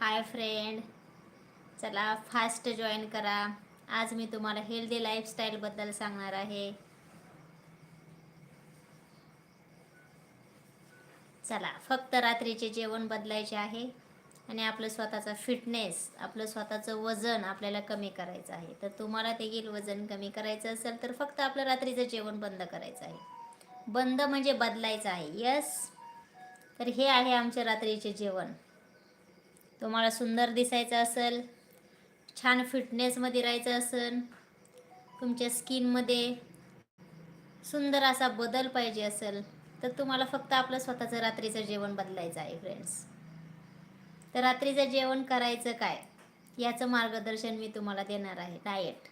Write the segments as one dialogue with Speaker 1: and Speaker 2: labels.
Speaker 1: Hi friend. चला fast join करा. आज मी तुम्हाला हेल्दी लाईफस्टाईलबद्दल सांगणार आहे. चला फक्त रात्रीचे जेवण बदलायचे आहे आणि आपलं स्वतःचा फिटनेस आपलं स्वतःचं वजन आपल्याला कमी करायचं आहे. तर तुम्हाला देखील वजन कमी करायचं असेल तर फक्त आपलं रात्रीचं जेवण बंद करायचं आहे. बंद म्हणजे बदलायचं आहे. यस तर हे आहे आमचे रात्रीचे जेवण. तुम्हाला सुंदर दिसायचं असेल छान फिटनेसमध्ये राहायचं असेल तुमच्या स्किनमध्ये सुंदर असा बदल पाहिजे असेल तर तुम्हाला फक्त आपलं स्वतःचं रात्रीचं जेवण बदलायचं आहे फ्रेंड्स तर रात्रीचं जेवण करायचं काय? याचं मार्गदर्शन मी तुम्हाला देणार आहे डाएट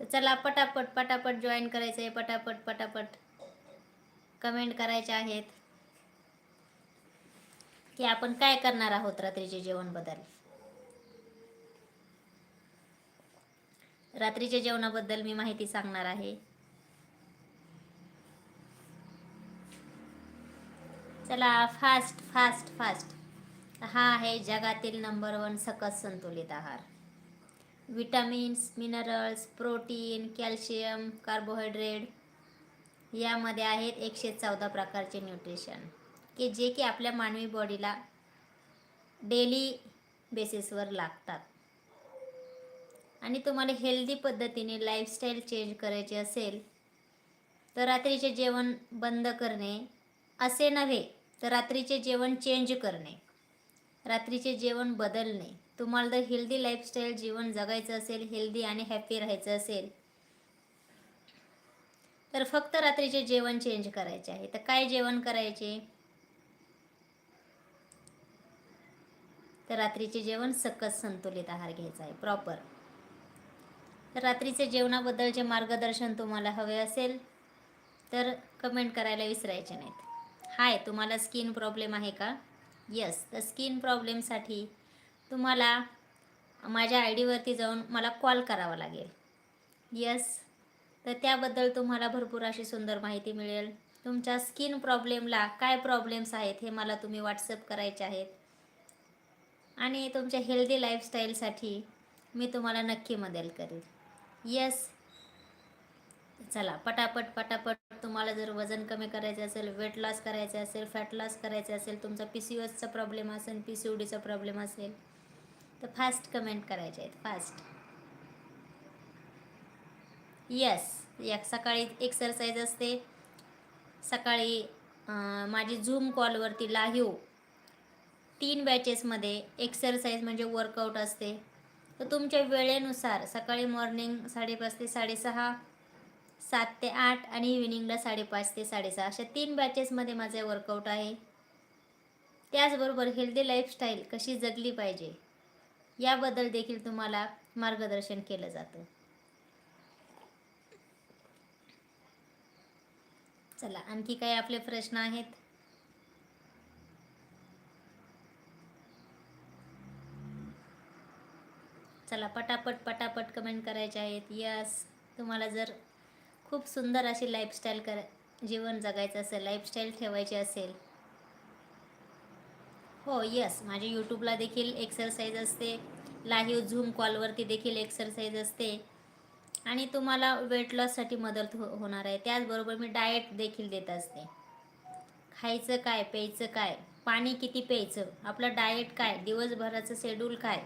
Speaker 1: तर चला पटापट पटापट जॉईन करायचं आहे पटापट पटापट कमेंट करायचे आहेत. की आपण काय करणार आहोत रात्रीचे जेवण बदल रात्रीच्या जेवणाबद्दल मी माहिती सांगणार आहे. चला फास्ट फास्ट फास्ट हा आहे जगातील नंबर वन सकस संतुलित आहार. Vitamins minerals protein calcium carbohydrate यामध्ये आहेत एकशे चौदा प्रकारचे न्यूट्रिशन की जे की आपल्या मानवी बॉडीला डेली बेसिसवर लागतात. आणि तुम्हाला हेल्दी पद्धतीने लाईफस्टाईल चेंज करायची असेल तर रात्रीचे जेवण बंद करणे असे नव्हे तर रात्रीचे जेवण चेंज करणे रात्रीचे जेवण बदलणे. तुम्हाला जर हेल्दी लाईफस्टाईल जीवन जगायचं असेल हेल्दी आणि हॅपी राहायचं असेल तर फक्त रात्रीचे जेवण चेंज करायचे आहे. तर काय जेवण करायचे? तर रात्रीचे जेवण सकस संतुलित आहार घ्यायचा आहे. प्रॉपर तर रात्रीचे जेवणाबद्दलचे मार्गदर्शन तुम्हाला हवे असेल तर कमेंट करायला विसरायचे नाहीत. हाय तुम्हाला स्किन प्रॉब्लेम आहे का? यस तर स्किन प्रॉब्लेमसाठी तुम्हाला माझ्या आय डीवरती जाऊन मला कॉल करावा लागेल. यस तर त्याबद्दल तुम्हाला भरपूर अशी सुंदर माहिती मिळेल. तुमच्या स्किन प्रॉब्लेमला काय प्रॉब्लेम्स आहेत हे मला तुम्ही व्हॉट्सअप करायचे आहेत. आणि तुमच्या हेल्दी लाईफस्टाईलसाठी मी तुम्हाला नक्की मदत करेल. येस चला पटापट पटापट तुम्हाला जर वजन कमी करायचं असेल वेट लॉस करायचं असेल फॅट लॉस करायचं असेल तुमचा पी सी ओसचा प्रॉब्लेम असेल पी सी ओ डीचा प्रॉब्लेम असेल तर फास्ट कमेंट करायचे आहेत फास्ट येस एक सकाळी एक्सरसाइज असते. सकाळी माझी झूम कॉलवरती लाईव्ह तीन बॅचेसमध्ये एक्सरसाइज म्हणजे वर्कआउट असते. तर तुमच्या वेळेनुसार सकाळी मॉर्निंग साडेपाच ते साडेसहा सात ते आठ आणि इव्हिनिंगला साडेपाच ते साडेसहा. अशा तीन बॅचेसमध्ये माझे वर्कआउट आहे. त्याचबरोबर हेल्दी लाईफस्टाईल कशी जगली पाहिजे याबद्दल देखील तुम्हाला मार्गदर्शन केलं जातं. चला आणखी काही आपले प्रश्न आहेत? चला पटापट पटापट कमेंट करायचे आहेत. यस तुम्हाला जर खूप सुंदर अशी लाईफस्टाईल कर जीवन जगायचं असेल लाईफस्टाईल ठेवायची असेल. हो यस माझ्या यूट्यूबला देखील एक्सरसाइज असते. लाईव्ह झूम कॉलवरती देखील एक्सरसाइज असते. आणि तुम्हाला वेट लॉससाठी मदत हो होणार आहे. त्याचबरोबर मी डाएट देखील देत असते. खायचं काय प्यायचं काय पाणी किती प्यायचं आपलं डाएट काय दिवसभराचं शेड्यूल काय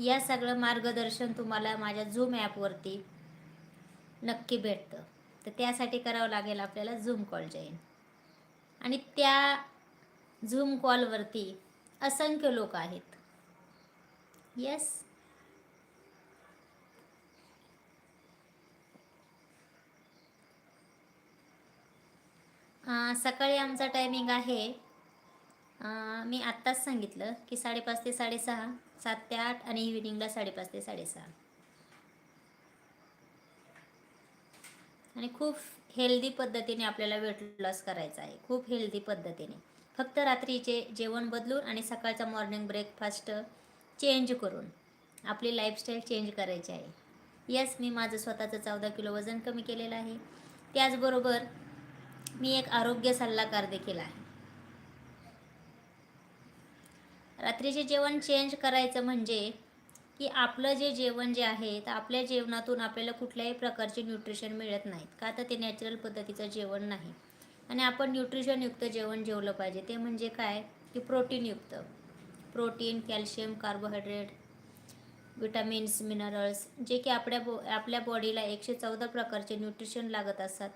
Speaker 1: या सगळं मार्गदर्शन तुम्हाला माझ्या झूम ॲपवरती नक्की भेटतं. तर त्यासाठी करावं लागेल आपल्याला झूम कॉल जॉईन आणि त्या झूम कॉलवरती असंख्य लोक आहेत. येस सकाळी आमचा टायमिंग आहे मी आत्ताच सांगितलं की साडेपाच ते साडेसहा सात ते आठ आणि इव्हिनिंगला साडेपाच ते साडेसहा. आणि खूप हेल्दी पद्धतीने आपल्याला वेट लॉस करायचा आहे. खूप हेल्दी पद्धतीने. फक्त रात्रीचे जेवण बदलून आणि सकाळचा मॉर्निंग ब्रेकफास्ट चेंज करून आपली लाईफस्टाईल चेंज करायची आहे. यस मी माझं स्वतःचं चौदा किलो वजन कमी केलेलं आहे. त्याचबरोबर मी एक आरोग्य सल्लागार देखील आहे. रात्रीचे जेवण चेंज करायचं म्हणजे की आपलं जे जेवण जे आहे तर आपल्या जेवणातून आपल्याला कुठल्याही प्रकारचे न्यूट्रिशन मिळत नाहीत. का तर ते नॅचरल पद्धतीचं जेवण नाही. आणि आपण न्यूट्रिशनयुक्त जेवण जेवलं पाहिजे. ते म्हणजे काय? की प्रोटीनयुक्त. Protein calcium carbohydrate vitamins minerals जे की आपल्या बो आपल्या बॉडीला एकशे चौदा प्रकारचे न्यूट्रिशन लागत असतात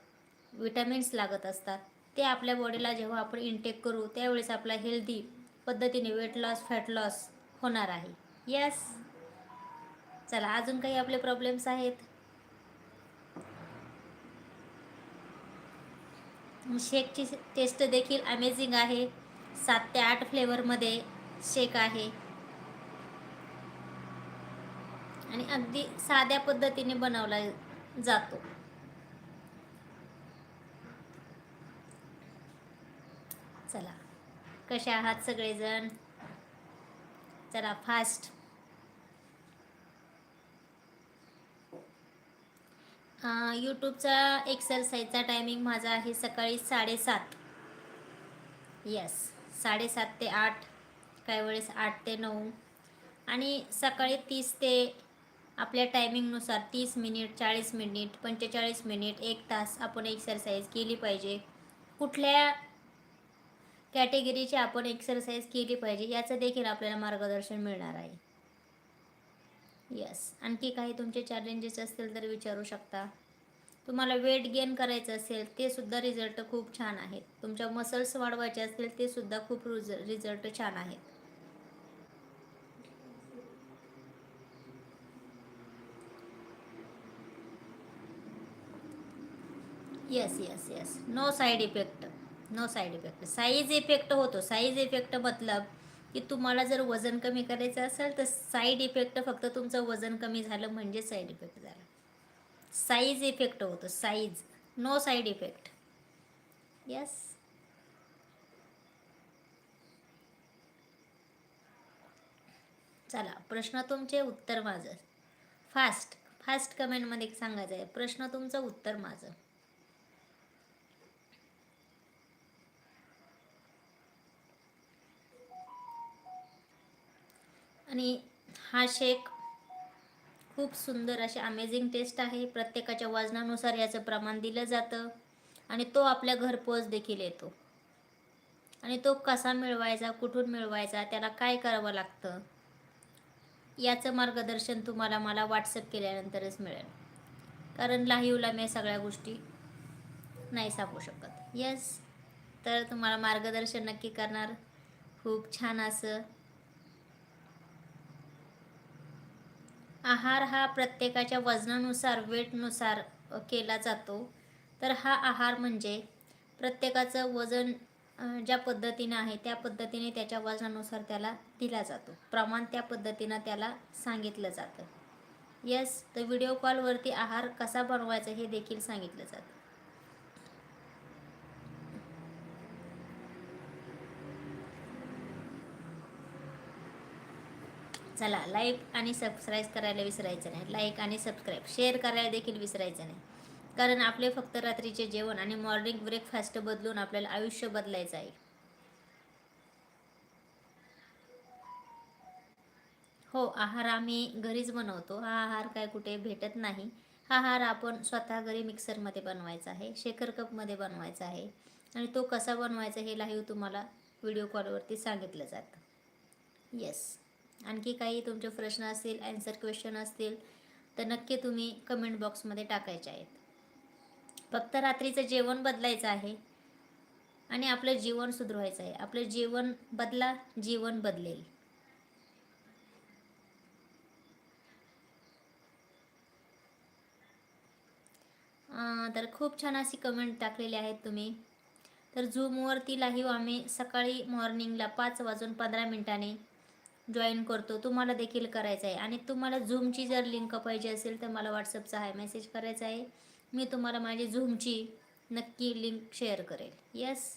Speaker 1: विटामिन्स लागत असतात. ते आपल्या बॉडीला जेव्हा आपण इनटेक करू त्यावेळेस आपला हेल्दी पद्धतीने वेट लॉस फॅट लॉस होणार आहे. यस चला अजून काही आपले प्रॉब्लेम्स आहेत? शेकची टेस्ट देखील अमेझिंग आहे. सात ते आठ फ्लेवरमध्ये शेक आहे. आणि अगदी साध्या पद्धतीने बनवला जातो. चला. कसे आहात सगळेजण? चला फास्ट यूट्यूबचा एक्सरसाइजचा टायमिंग माझा आहे सकाळी साडेसात. यस साडेसात ते आठ काही वेळेस आठ ते नऊ. आणि सकाळी तीस ते आपल्या टायमिंगनुसार तीस मिनिट चाळीस मिनिट पंचेचाळीस मिनिट एक तास आपण एक्सरसाइज केली पाहिजे. कुठल्या कॅटेगरीची आपण एक्सरसाइज केली पाहिजे याचं देखील आपल्याला मार्गदर्शन मिळणार आहे. यस आणखी काही तुमचे चॅलेंजेस असतील तर विचारू शकता. तुम्हाला वेट गेन करायचं असेल ते सुद्धा रिझल्ट खूप छान आहेत. तुमच्या मसल्स वाढवायचे असतील ते सुद्धा खूप रिझ रिझल्ट छान आहेत. Yes yes yes no side effect no side effect size effect होतो. साईज इफेक्ट मतलब की तुम्हाला जर वजन कमी करायचं असेल तर साईड इफेक्ट फक्त तुमचं वजन कमी झालं म्हणजे साईड इफेक्ट झाला. साईज इफेक्ट होतो. Size no side effect yes चला प्रश्न तुमचे उत्तर माझं. फास्ट फास्ट कमेंटमध्ये सांगायचं आहे. प्रश्न तुमचं उत्तर माझं. आणि हा शेक खूप सुंदर अशी अमेझिंग टेस्ट आहे. प्रत्येकाच्या वजनानुसार याचं प्रमाण दिलं जातं आणि तो आपल्या घरपोच देखील येतो. आणि तो कसा मिळवायचा कुठून मिळवायचा त्याला काय करावं लागतं याचं मार्गदर्शन तुम्हाला मला व्हॉट्सअप केल्यानंतरच मिळेल. कारण लाईव्हला मी सगळ्या गोष्टी नाही सांगू शकत. येस तर तुम्हाला मार्गदर्शन नक्की करणार. खूप छान असं आहार हा प्रत्येकाच्या वजनानुसार वेटनुसार केला जातो. तर हा आहार म्हणजे प्रत्येकाचं वजन ज्या पद्धतीनं आहे त्या पद्धतीने त्याच्या वजनानुसार त्याला दिला जातो. प्रमाण त्या पद्धतीनं त्याला सांगितलं जातं. येस तर व्हिडिओ कॉलवरती आहार कसा बनवायचा हे देखील सांगितलं जातं. चला लाईक आणि सबस्क्राईब करायला विसरायचं नाही. लाईक आणि सबस्क्राईब शेअर करायला देखील विसरायचं नाही. कारण आपले फक्त रात्रीचे जेवण आणि मॉर्निंग ब्रेकफास्ट बदलून आपल्याला आयुष्य बदलायचं आहे. हो आहार आम्ही घरीच बनवतो. हा आहार काय कुठे भेटत नाही. हा आहार आपण स्वतः घरी मिक्सरमध्ये बनवायचा आहे शेखर कपमध्ये बनवायचा आहे. आणि तो कसा बनवायचा हे लाईव्ह तुम्हाला व्हिडिओ कॉलवरती सांगितलं जातं. येस आणखी काही तुमचे प्रश्न असतील ॲन्सर क्वेश्चन असतील तर नक्की तुम्ही कमेंट बॉक्समध्ये टाकायचे आहेत. फक्त रात्रीचं जेवण बदलायचं आहे आणि आपलं जीवन सुधरवायचं आहे. आपलं जीवन बदला जीवन बदलेल. तर खूप छान अशी कमेंट टाकलेली आहेत तुम्ही. तर झूमवरती लाईव्ह आम्ही सकाळी मॉर्निंगला पाच वाजून पंधरा मिनिटांनी जॉईन करतो. तुम्हाला देखील करायचं आहे. आणि तुम्हाला झूमची जर लिंक पाहिजे असेल तर मला व्हॉट्सअपचा आहे मेसेज करायचा आहे. मी तुम्हाला माझी झूमची नक्की लिंक शेअर करेल. यस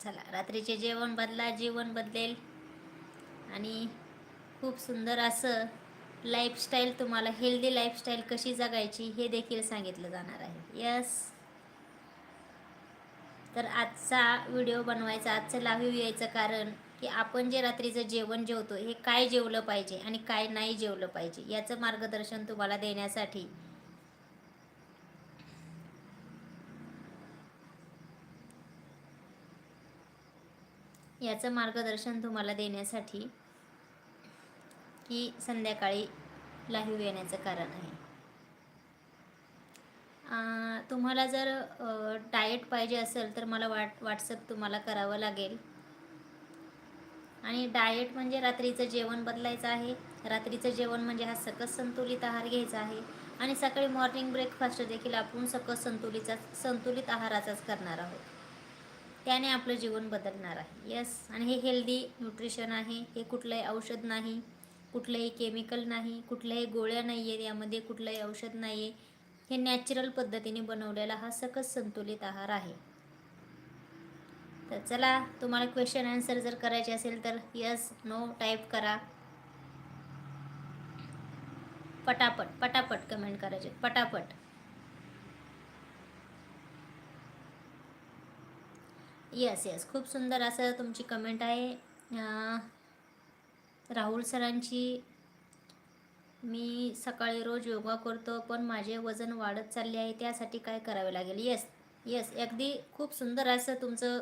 Speaker 1: चला रात्रीचे जेवण बदला जीवन बदलेल. आणि खूप सुंदर असं लाईफस्टाईल तुम्हाला हेल्दी लाईफस्टाईल कशी जगायची हे देखील सांगितलं जाणार आहे. यस तर आजचा व्हिडिओ बनवायचा आजचं लाईव्ह यायचं कारण की आपण जे रात्रीचं जेवण जेवतो हे काय जेवलं पाहिजे आणि काय नाही जेवलं पाहिजे याचं मार्गदर्शन तुम्हाला देण्यासाठी. याचं मार्गदर्शन तुम्हाला देण्यासाठी की संध्याकाळी लाईव्ह येण्याचं कारण आहे. तुम्हाला जर डाएट पाहिजे असेल तर मला वाट व्हॉट्सअप तुम्हाला करावं लागेल. आणि डाएट म्हणजे रात्रीचं जेवण बदलायचं आहे. रात्रीचं जेवण म्हणजे हा सकस संतुलित आहार घ्यायचा आहे. आणि सकाळी मॉर्निंग ब्रेकफास्ट देखील आपण सकस संतुलितचा संतुलित आहाराचाच करणार आहोत. त्याने आपलं जीवन बदलणार आहे. यस आणि हे हेल्दी न्यूट्रिशन आहे. हे कुठलंही औषध नाही. कुठलंही केमिकल नाही कुठल्याही गोळ्या नाही आहेत यामध्ये कुठलंही औषध नाही आहे हे नॅचरल पद्धतीने बनवलेला हा सकस संतुलित आहार आहे. तर चला तुम्हाला क्वेश्चन आन्सर जर करायचे असेल तर यस नो टाईप करा. पटापट पटापट कमेंट करायचे. पटापट. यस यस खूप सुंदर असं तुमची कमेंट आहे. राहुल सरांची मी सकाळी रोज योगा करतो पण माझे वजन वाढत चालले आहे त्यासाठी काय करावे लागेल? येस येस अगदी खूप सुंदर असं तुमचं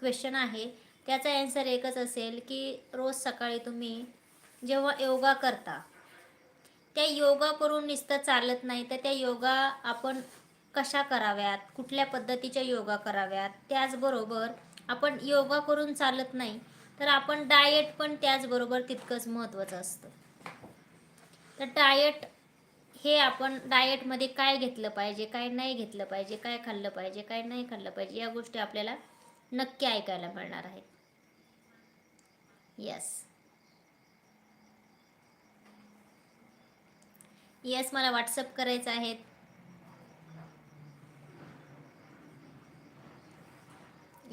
Speaker 1: क्वेश्चन आहे. त्याचा ॲन्सर एकच असेल की रोज सकाळी तुम्ही जेव्हा योगा करता त्या योगा करून नुसतं चालत नाही तर त्या योगा आपण कशा कराव्यात? कुठल्या पद्धतीच्या योगा कराव्यात? त्याचबरोबर आपण योगा करून चालत नाही तर आपण डाएट पण त्याचबरोबर तितकंच महत्त्वाचं असतं. तर डाएट हे आपण डाएटमध्ये काय घेतलं पाहिजे काय नाही घेतलं पाहिजे काय खाल्लं पाहिजे काय नाही खाल्लं पाहिजे या गोष्टी आपल्याला नक्की ऐकायला मिळणार आहेत. यस येस मला व्हॉट्सअप करायचं आहेत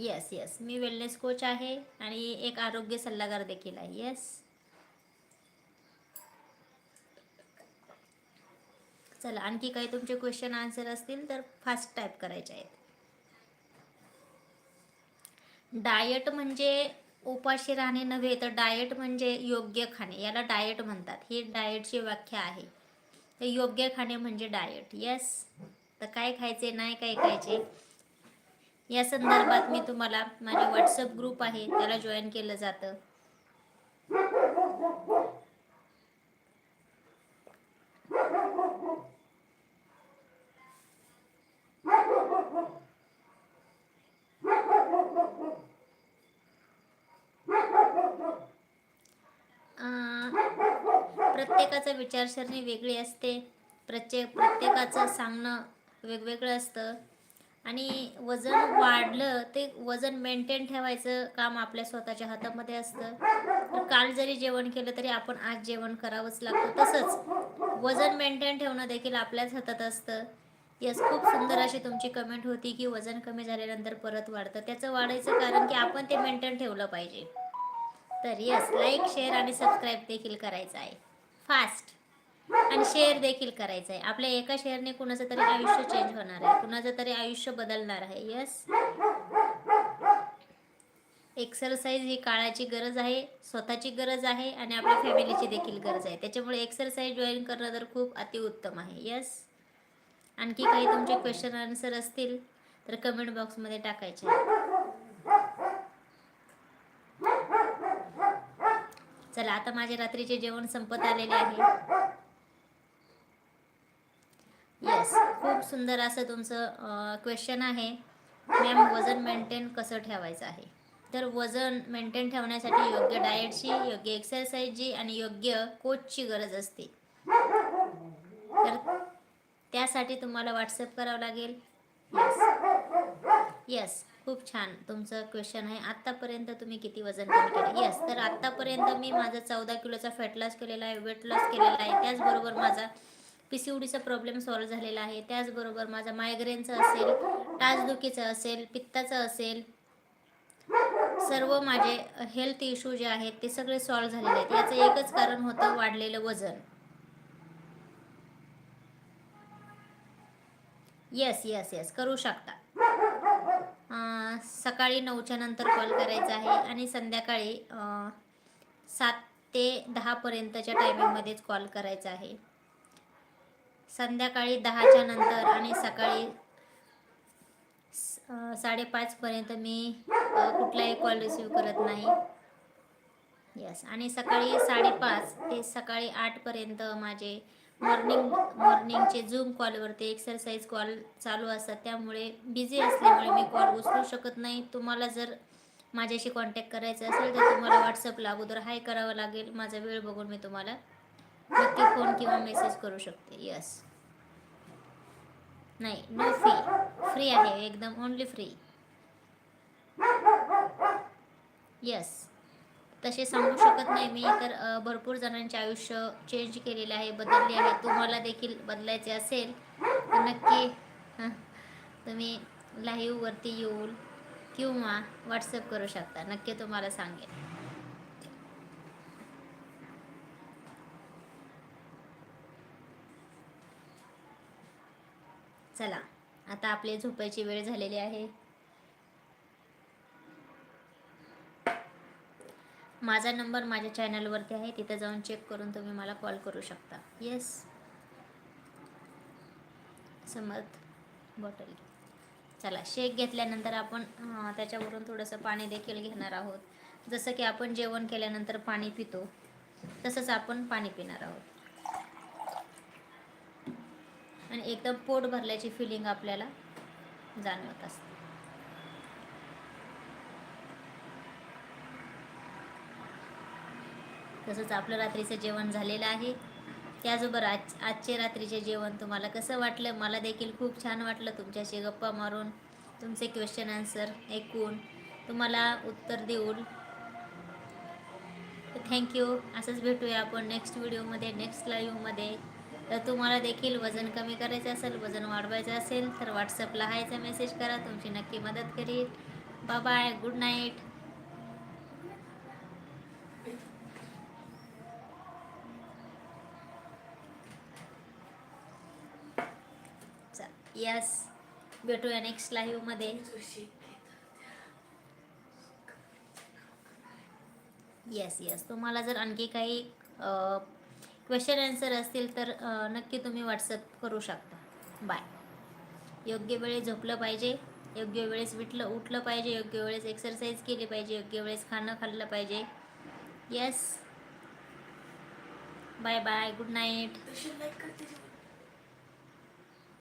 Speaker 1: येस येस मी वेलनेस कोच आहे आणि एक आरोग्य सल्लागार देखील आहे. येस चला आणखी काही तुमचे क्वेश्चन आन्सर असतील तर फास्ट टाईप करायचे आहेत. डायट म्हणजे उपाशी राहणे नव्हे तर डाएट म्हणजे योग्य खाणे. याला डाएट म्हणतात. ही डाएटची व्याख्या आहे. तर योग्य खाणे म्हणजे डाएट येस तर काय खायचे नाही काय खायचे? या संदर्भात मी तुम्हाला माझे व्हॉट्सअप ग्रुप आहे त्याला जॉईन केलं जातं. प्रत्येकाचं विचारसरणी वेगळी असते. प्रत्येक प्रत्येकाचं सांगणं वेगवेगळं असतं. आणि वजन वाढलं ते वजन मेंटेन ठेवायचं काम आपल्या स्वतःच्या हातामध्ये असतं. तर काल जरी जेवण केलं तरी आपण आज जेवण करावंच लागतं. तसंच वजन मेंटेन ठेवणं देखील आपल्याच हातात असतं. यस खूप सुंदर अशी तुमची कमेंट होती की वजन कमी झाल्यानंतर परत वाढतं. त्याचं वाढायचं कारण की आपण ते मेंटेन ठेवलं पाहिजे. तर यस लाईक शेअर आणि सबस्क्राईब देखील करायचं आहे. फास्ट आणि शेअर देखील करायचं आहे आपल्या एका शेअरने कुणाचं तरी आयुष्य चेंज होणार आहे. कुणाचं तरी आयुष्य बदलणार आहे. यस एक्सरसाइज ही काळाची गरज आहे स्वतःची गरज आहे आणि आपल्या फॅमिलीची देखील गरज आहे. त्याच्यामुळे एक्सरसाइज जॉईन करणं तर खूप अतिउत्तम आहे. यस आणखी काही तुमचे क्वेश्चन आन्सर असतील तर कमेंट बॉक्समध्ये टाकायचे चला आता माझे रात्रीचे जेवण संपत आलेले आहे. येस खूप सुंदर असं तुमचं क्वेश्चन आहे. मॅम वजन मेंटेन कसं ठेवायचं आहे? तर वजन मेंटेन ठेवण्यासाठी योग्य डाएटची योग्य एक्सरसाइजची आणि योग्य कोचची गरज असते. तर त्यासाठी तुम्हाला व्हॉट्सअप करावं लागेल. येस येस खूप छान तुमचं क्वेश्चन आहे. आत्तापर्यंत तुम्ही किती वजन कमी केलं? येस तर आत्तापर्यंत मी माझा चौदा किलोचा फॅट लॉस केलेला आहे वेट लॉस केलेला आहे. त्याचबरोबर माझा पी सी ओडीचा प्रॉब्लेम सॉल्व्ह झालेला आहे. त्याचबरोबर माझा मायग्रेनचं असेल टाचदुखीचं असेल पित्ताचं असेल सर्व माझे हेल्थ इश्यू जे आहेत ते सगळे सॉल्व्ह झालेले आहेत. याचं एकच कारण होतं वाढलेलं वजन. येस येस येस करू शकता. सकाळी नऊच्या नंतर कॉल करायचा आहे आणि संध्याकाळी सात ते दहापर्यंतच्या टायमिंगमध्येच कॉल करायचा आहे. संध्याकाळी दहाच्या नंतर आणि सकाळी साडेपाचपर्यंत मी कुठलाही कॉल रिसीव करत नाही. यस आणि सकाळी साडेपाच ते सकाळी आठपर्यंत माझे मॉर्निंग मॉर्निंगचे झूम कॉलवरती एक्सरसाइज कॉल चालू असतात. त्यामुळे बिझी असल्यामुळे मी कॉल उचलू शकत नाही. तुम्हाला जर माझ्याशी कॉन्टॅक्ट करायचं असेल तर तुम्हाला व्हॉट्सअपला अगोदर हाय करावं लागेल. माझा वेळ बघून मी तुम्हाला नक्की फोन किंवा मेसेज करू शकते. यस नाही नो फी फ्री आहे एकदम ओनली फ्री येस तसे सांगू शकत नाही मी तर भरपूर जणांचे आयुष्य चेंज केलेले आहे बदलले आहे. तुम्हाला देखील बदलायचे असेल तर नक्की तुम्ही लाईव्हवरती येऊन किंवा व्हॉट्सअप करू शकता. नक्की तुम्हाला सांगेन. चला आता आपली झोपायची वेळ झालेली आहे. माझा नंबर माझ्या चॅनलवरती आहे तिथं जाऊन चेक करून तुम्ही मला कॉल करू शकता. Yes Samarth bottle. चला शेक घेतल्यानंतर आपण त्याच्यावरून थोडंसं पाणी देखील घेणार आहोत. जसं की आपण जेवण केल्यानंतर पाणी पितो तसंच आपण पाणी पिणार आहोत. आणि एकदम पोट भरल्याची फिलिंग आपल्याला जाणवत असते. तसंच आपलं रात्रीचं जेवण झालेलं आहे. त्याचबरोबर आज आजचे रात्रीचे जेवण तुम्हाला कसं वाटलं? मला देखील खूप छान वाटलं तुमच्याशी गप्पा मारून. तुमचे क्वेश्चन आन्सर ऐकून तुम्हाला उत्तर देऊन. थँक्यू असंच भेटूया आपण नेक्स्ट व्हिडिओमध्ये नेक्स्ट लाईव्हमध्ये तर तुम्हाला देखील वजन कमी करायचं असेल वजन वाढवायचं असेल तर व्हॉट्सअपला हायचा मेसेज करा. तुमची नक्की मदत करील. बाय गुड नाईट यस भेटूया नेक्स्ट लाईव्हमध्ये येस येस तुम्हाला जर आणखी काही क्वेश्चन आन्सर असतील तर नक्की तुम्ही व्हॉट्सअप करू शकता. बाय योग्य वेळी झोपलं पाहिजे योग्य वेळेस विटलं उठलं पाहिजे योग्य वेळेस एक्सरसाइज केली पाहिजे योग्य वेळेस खाणं खाल्लं पाहिजे. Yes bye bye good night
Speaker 2: like